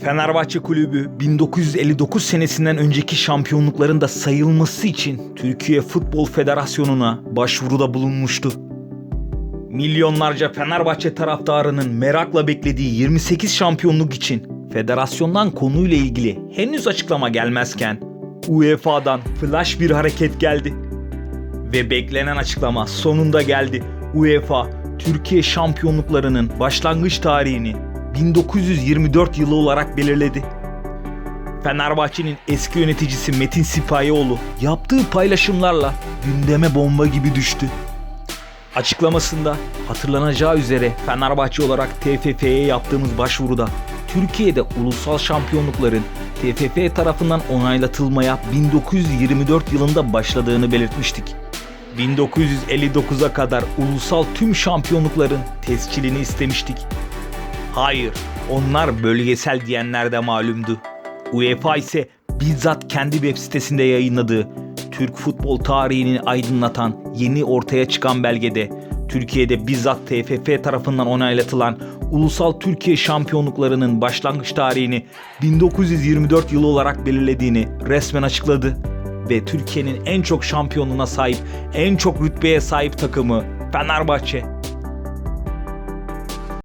Fenerbahçe Kulübü 1959 senesinden önceki şampiyonlukların da sayılması için Türkiye Futbol Federasyonu'na başvuruda bulunmuştu. Milyonlarca Fenerbahçe taraftarının merakla beklediği 28 şampiyonluk için federasyondan konuyla ilgili henüz açıklama gelmezken UEFA'dan flash bir hareket geldi. Ve beklenen açıklama sonunda geldi. UEFA Türkiye şampiyonluklarının başlangıç tarihini 1924 yılı olarak belirledi. Fenerbahçe'nin eski yöneticisi Metin Sipahioğlu yaptığı paylaşımlarla gündeme bomba gibi düştü. Açıklamasında hatırlanacağı üzere Fenerbahçe olarak TFF'ye yaptığımız başvuruda Türkiye'de ulusal şampiyonlukların TFF tarafından onaylatılmaya 1924 yılında başladığını belirtmiştik. 1959'a kadar ulusal tüm şampiyonlukların tescilini istemiştik. Hayır, onlar bölgesel diyenler de malumdu. UEFA ise bizzat kendi web sitesinde yayınladığı Türk futbol tarihini aydınlatan yeni ortaya çıkan belgede Türkiye'de bizzat TFF tarafından onaylatılan ulusal Türkiye şampiyonluklarının başlangıç tarihini 1924 yılı olarak belirlediğini resmen açıkladı ve Türkiye'nin en çok şampiyonluğuna sahip, en çok rütbeye sahip takımı Fenerbahçe